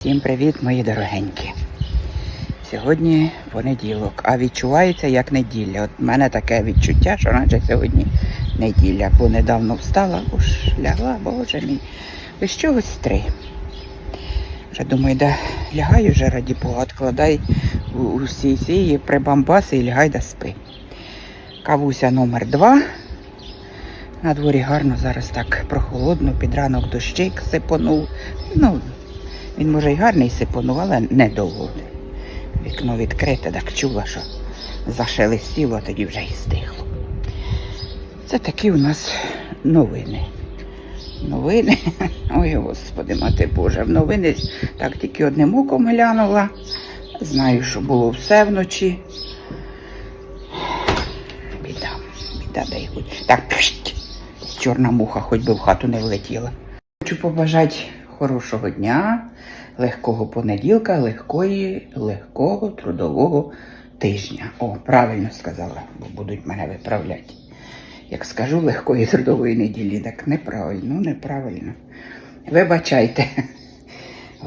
Всім привіт, мої дорогенькі. Сьогодні понеділок, а відчувається як неділя. От в мене таке відчуття, що наче сьогодні неділя, бо недавно встала, уж лягла, боже мій. Без чогось три. Вже думаю, да лягай вже раді Бога, відкладай усі ці прибамбаси і лягай да спи. Кавуся номер два. На дворі гарно зараз так прохолодно, під ранок дощик сипонув. Ну, він може й гарний сипонув, але недовго. Вікно відкрите, так чула, що зашелестіло, а тоді вже і стихло. Це такі у нас новини. Новини. Ой, господи, мати Боже, в новини так тільки одним оком глянула. Знаю, що було все вночі. Біда, біда, дай хоч. Так, пшт, чорна муха, хоч би в хату не влетіла. Хочу побажати хорошого дня, легкого понеділка, легкої, легкого трудового тижня. О, правильно сказала, бо будуть мене виправляти. Як скажу легкої трудової неділі, так неправильно, неправильно. Вибачайте.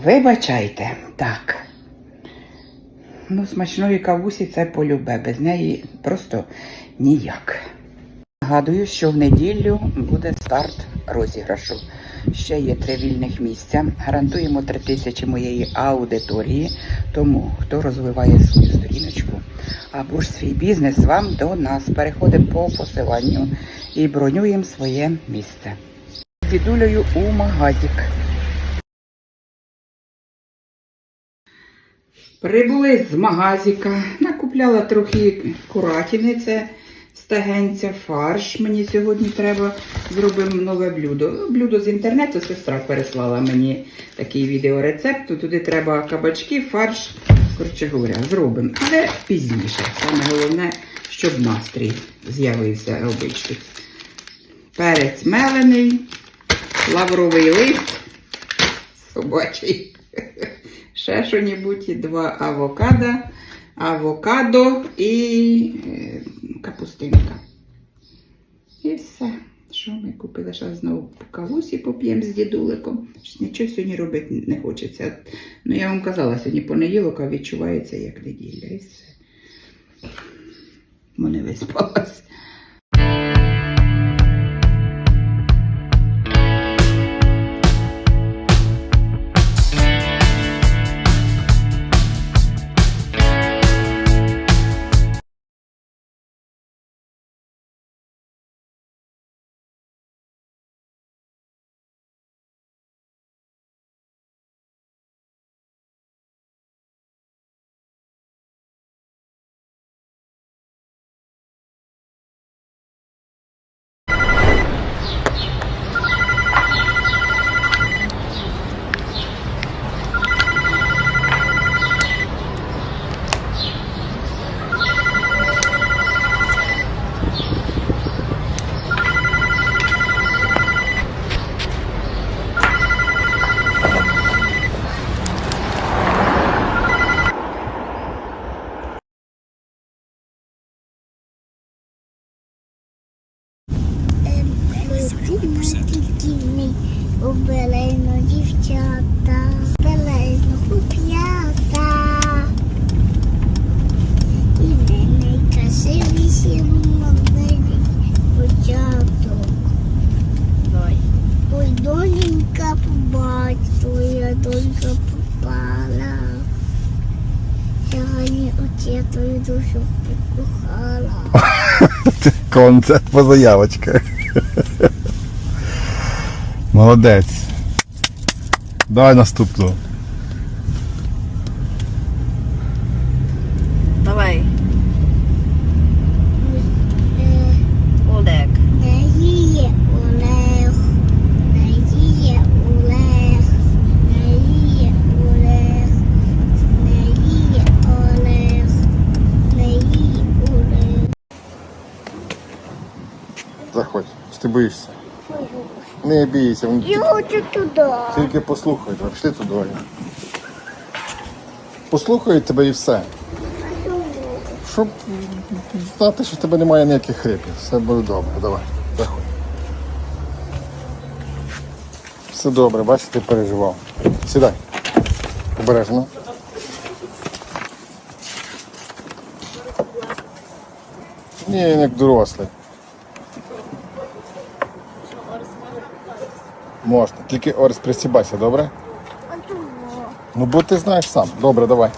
Вибачайте. Так. Ну, смачної кавусі це полюбе. Без неї просто ніяк. Нагадую, що в неділю буде старт розіграшу. Ще є три вільних місця. Гарантуємо три тисячі моєї аудиторії. Тому хто розвиває свою сторіночку або ж свій бізнес, вам до нас переходимо по посиланню і бронюємо своє місце. З дідулею у магазик. Прибули з магазика, накупляла трохи куратини, це стегенця, фарш. Мені сьогодні треба зробимо нове блюдо. Блюдо з інтернету сестра переслала мені такий відеорецепт. Туди треба кабачки, фарш. Коротше говоря, зробимо. Але пізніше. Саме головне, щоб настрій з'явився робити. Перець мелений, лавровий лист, собачий. Ще що-небудь, два авокадо, авокадо і е, капустинка. І все. Що ми купили? Зараз знову кавусі поп'ємо з дідуликом. Щось Нічого сьогодні робити не хочеться. Ну, я вам казала, сьогодні понеділок, а відчувається як неділя. І все. Мене не виспалась. Кіні обережно дівчата, обережно хлоп'ята. І не найкрасивіші молодий початок. Ой, доненька побач, твоя донька попала. Сьогодні отця твою душу покохала. Концерт по заявочках. Молодець. Давай наступну. Давай, Олег. Надія Олег, Надія Олег, Надія Олег, Надія Олег, Надія Олег. Заходь. Ти боїшся? Не бійся, він Я хочу туди. тільки послухай тебе. Пішли туди. Оля. Послухають тебе і все. Щоб знати, що в тебе немає ніяких хрипів. Все буде добре. Давай, заходь. Все добре, бачиш, ти переживав. Сідай. Обережно. Ні, як дорослий. Можна. Тільки Орес присібайся, добре? Ну бо ти знаєш сам. Добре, давай.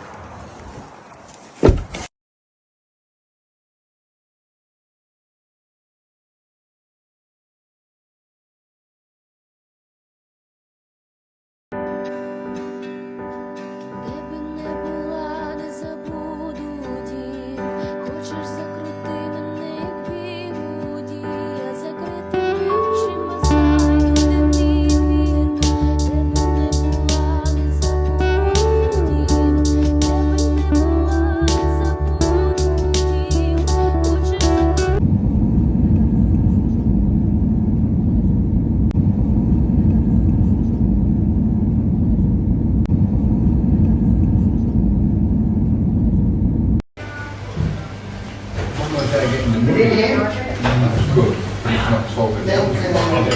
That's good, it's not so good.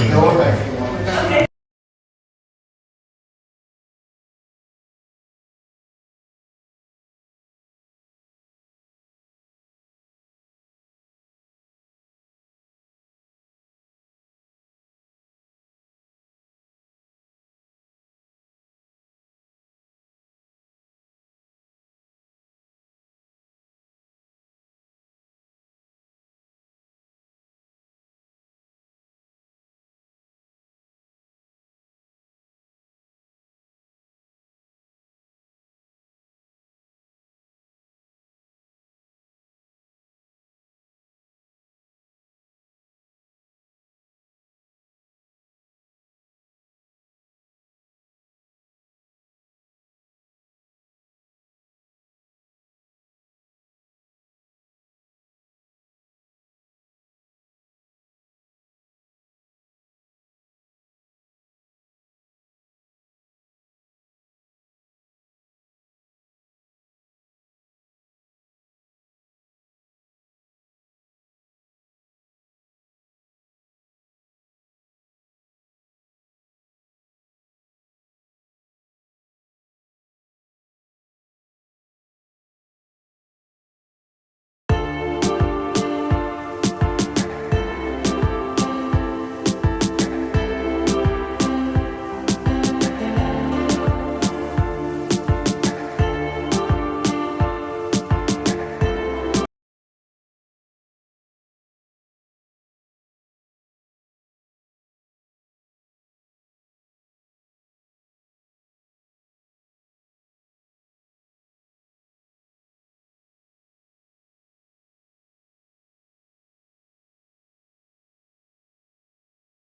No